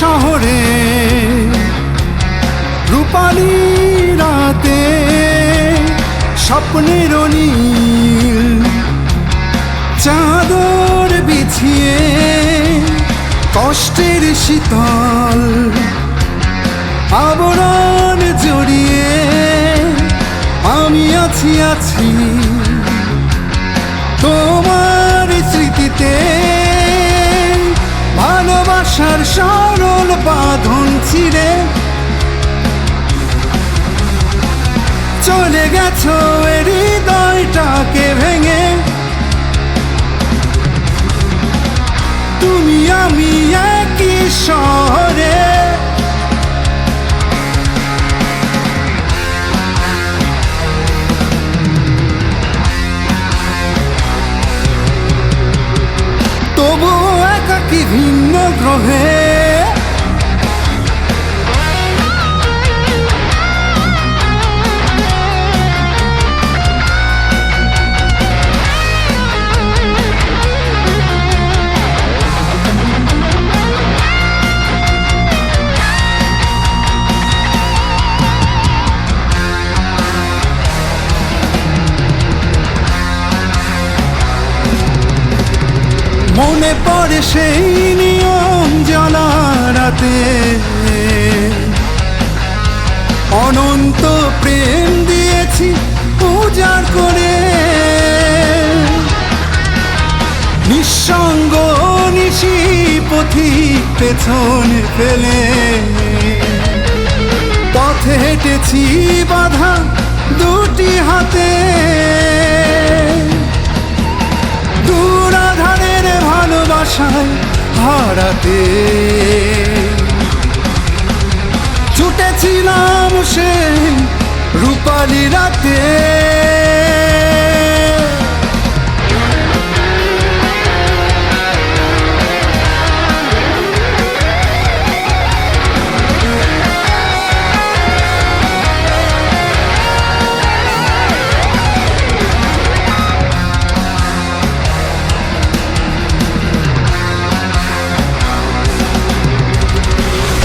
শহরে রূপালি রাতে স্বপ্নের নীল চাদর বিছিয়ে কষ্টের শীতল আবরণ জড়িয়ে আমি আছি আছি। তোমার স্মৃতিতে ভালোবাসার সরল বাঁধন ছিঁড়ে চলে গেছো হৃদয়টাকে ভেঙে। তুমি আমি একই শহরে। তবু একাকি ভিন্ন গ্রহে মনে পড়ে সেই নিয়ম জ্বালা রাতে। অনন্ত প্রেম দিয়েছি উজাড় করে। নিঃসঙ্গ নিশি পথিক পেছন ফেলে। পথে হেঁটেছি বাধা দুটি হাতে। ভালোবাসায় হারাতে।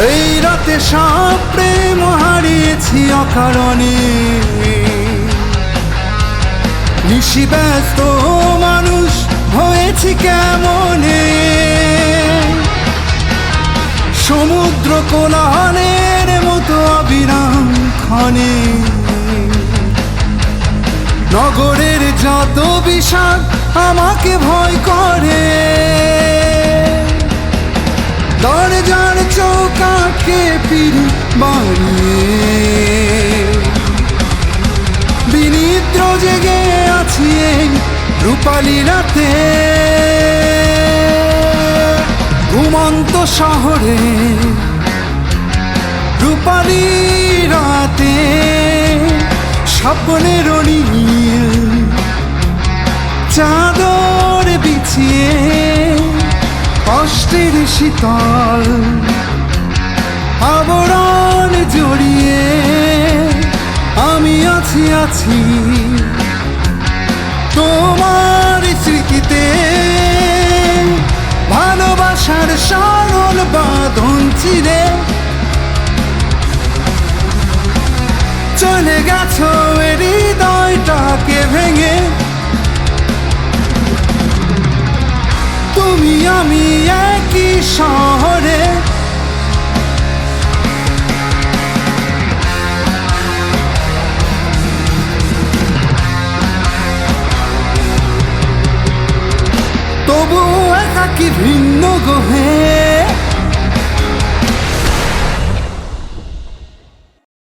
এই রাতে সব প্রেম হারিয়েছি অকারণে। নিশি ব্যস্ত মানুষ হয়েছি কেমনে? সমুদ্র কোলাহলের মতো অবিরাম ক্ষণে। নগরের যত বিষাদ আমাকে ভয় করে পিড়ি বাড়িয়ে বিনিদ্র জেগে আছি এই রূপালী রাতে ঘুমন্ত শহরে রূপালী রাতে স্বপ্নের নীল চাদর বিছিয়ে কষ্টের শীতল আবরণ জড়িয়ে আমি আছি আছি। তোমার স্মৃতিতে ভালোবাসার সরল বাঁধন চিরে চলে গেছো হৃদয়টাকে ভেঙে। তুমি আমি একই শহরে তবু একাকি ভিন্ন গহে